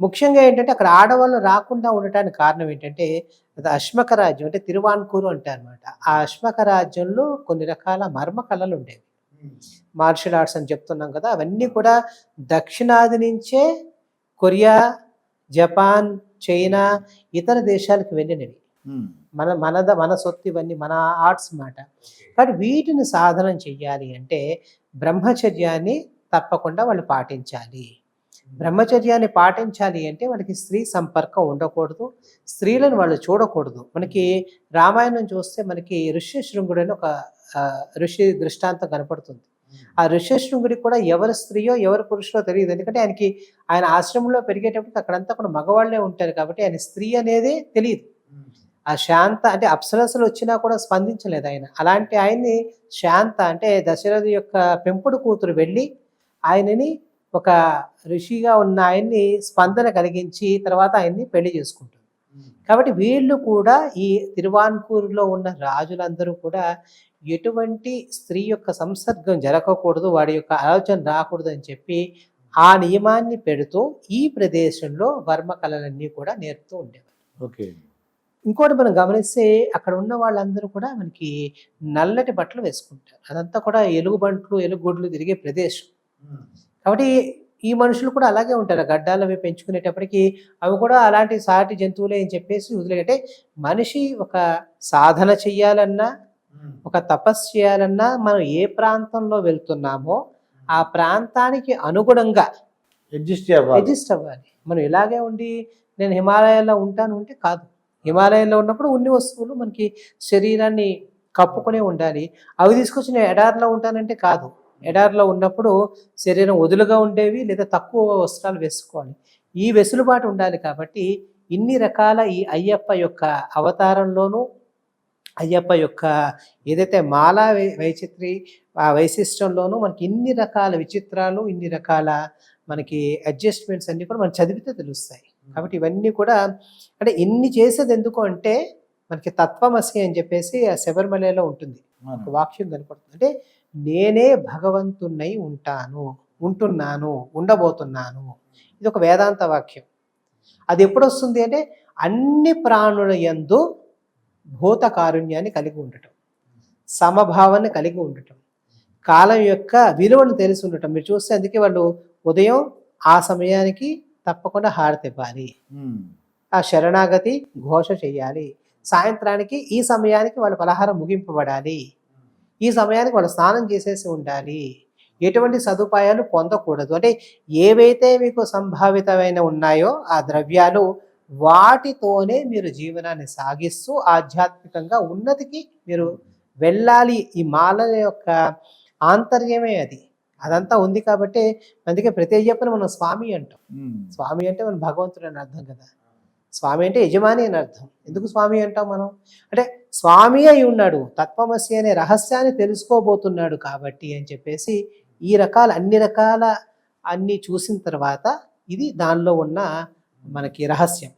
ముఖ్యంగా ఏంటంటే అక్కడ ఆడవాళ్ళు రాకుండా ఉండటానికి కారణం ఏంటంటే అది అశ్మక రాజ్యం అంటే తిరువాన్కూరు అంటారు అనమాట ఆ అశ్మక రాజ్యంలో కొన్ని రకాల మర్మ కళలు ఉండేవి. మార్షల్ ఆర్ట్స్ అని చెప్తున్నాం కదా అవన్నీ కూడా దక్షిణాది నుంచే కొరియా జపాన్ చైనా ఇతర దేశాలకు వెళ్ళినవి. మన మనద మన సొత్తు ఇవన్నీ మన ఆర్ట్స్ మాట కానీ వీటిని సాధనం చెయ్యాలి అంటే బ్రహ్మచర్యాన్ని తప్పకుండా వాళ్ళు పాటించాలి. బ్రహ్మచర్యాన్ని పాటించాలి అంటే వాళ్ళకి స్త్రీ సంపర్కం ఉండకూడదు. స్త్రీలను వాళ్ళు చూడకూడదు. మనకి రామాయణం చూస్తే మనకి ఋష్యశృంగుడు అని ఒక ఋషి దృష్టాంతం కనపడుతుంది. ఆ ఋష్యశృంగుడికి కూడా ఎవరు స్త్రీయో ఎవరు పురుషులో తెలియదు. ఎందుకంటే ఆయనకి ఆయన ఆశ్రమంలో పెరిగేటప్పుడు అక్కడంతా కూడా మగవాళ్ళే ఉంటారు కాబట్టి ఆయన స్త్రీ అనేది తెలియదు. ఆ శాంత అంటే అప్సరసలు వచ్చినా కూడా స్పందించలేదు ఆయన. అలాంటి ఆయన్ని శాంత అంటే దశరథ యొక్క పెంపుడు కూతురు వెళ్ళి ఆయనని ఒక ఋషిగా ఉన్న ఆయన్ని స్పందన కలిగించి తర్వాత ఆయన్ని పెళ్ళి చేసుకుంటుంది. కాబట్టి వీళ్ళు కూడా ఈ తిరువాన్కూరులో ఉన్న రాజులందరూ కూడా ఎటువంటి స్త్రీ యొక్క సంసర్గం జరగకూడదు వాడి యొక్క ఆలోచన రాకూడదు అని చెప్పి ఆ నియమాన్ని పెడుతూ ఈ ప్రదేశంలో వర్మ కళలన్నీ కూడా నేర్పుతూ ఉండేవారు. ఓకే. ఇంకోటి మనం గమనిస్తే అక్కడ ఉన్న వాళ్ళందరూ కూడా మనకి నల్లటి బట్టలు వేసుకుంటారు. అదంతా కూడా ఎలుగుబంట్లు ఎలుగుగొడ్లు తిరిగే ప్రదేశం. కాబట్టి ఈ మనుషులు కూడా అలాగే ఉంటారు. గడ్డాలు అవి పెంచుకునేటప్పటికి అవి కూడా అలాంటి సాటి జంతువులే అని చెప్పేసి వదిలేటే మనిషి ఒక సాధన చెయ్యాలన్నా ఒక తపస్సు చేయాలన్నా మనం ఏ ప్రాంతంలో వెళ్తున్నామో ఆ ప్రాంతానికి అనుగుణంగా అడ్జస్ట్ అవ్వాలి. అడ్జస్ట్ అవ్వాలి. మనం ఇలాగే ఉండి నేను హిమాలయాల్లో ఉంటాను అంటే కాదు. హిమాలయాల్లో ఉన్నప్పుడు ఉన్ని వస్తువులు మనకి శరీరాన్ని కప్పుకునే ఉండాలి. అవి తీసుకొచ్చి నేను ఎడారిలో ఉంటానంటే కాదు. ఎడారిలో ఉన్నప్పుడు శరీరం వదులుగా ఉండేవి లేదా తక్కువ వస్త్రాలు వేసుకోవాలి. ఈ వెసులుబాటు ఉండాలి కాబట్టి ఇన్ని రకాల ఈ అయ్యప్ప యొక్క అవతారంలోనూ అయ్యప్ప యొక్క ఏదైతే మాలా వైచిత్రి ఆ వైశిష్టంలోనూ మనకి ఇన్ని రకాల విచిత్రాలు ఇన్ని రకాల మనకి అడ్జస్ట్మెంట్స్ అన్ని కూడా మనం చదివితే తెలుస్తాయి. కాబట్టి ఇవన్నీ కూడా అంటే ఇన్ని చేసేది ఎందుకు అంటే మనకి తత్వమసి అని చెప్పేసి ఆ శబరిమలలో ఉంటుంది. వాక్యం కనపడుతుంది. అంటే నేనే భగవంతున్నై ఉంటాను ఉంటున్నాను ఉండబోతున్నాను. ఇది ఒక వేదాంత వాక్యం. అది ఎప్పుడు వస్తుంది అంటే అన్ని ప్రాణుల యందు భూత కారుణ్యాన్ని కలిగి ఉండటం సమభావాన్ని కలిగి ఉండటం కాలం యొక్క విలువను తెలిసి ఉండటం. మీరు చూస్తే అందుకే వాళ్ళు ఉదయం ఆ సమయానికి తప్పకుండా హారతి ఇవ్వాలి ఆ శరణాగతి ఘోష చేయాలి. సాయంత్రానికి ఈ సమయానికి వాళ్ళ పలహారం ముగింపబడాలి. ఈ సమయానికి వాళ్ళు స్నానం చేసేసి ఉండాలి. ఎటువంటి సదుపాయాలు పొందకూడదు. అంటే ఏవైతే మీకు సంభావితమైన ఉన్నాయో ఆ ద్రవ్యాలు వాటితోనే మీరు జీవనాన్ని సాగిస్తూ ఆధ్యాత్మికంగా ఉన్నతికి మీరు వెళ్ళాలి. ఈ మాల యొక్క ఆంతర్యమే అది. అదంతా ఉంది కాబట్టి అందుకే ప్రతి అయ్యప్పని మనం స్వామి అంటాం. స్వామి అంటే మనం భగవంతుడు అని అర్థం కదా. స్వామి అంటే యజమాని అని అర్థం. ఎందుకు స్వామి అంటాం మనం? అంటే స్వామి అయి ఉన్నాడు తత్వమసి అనే రహస్యాన్ని తెలుసుకోబోతున్నాడు కాబట్టి అని చెప్పేసి ఈ రకాల అన్ని రకాల అన్ని చూసిన తర్వాత ఇది దానిలో ఉన్న మనకి రహస్యం.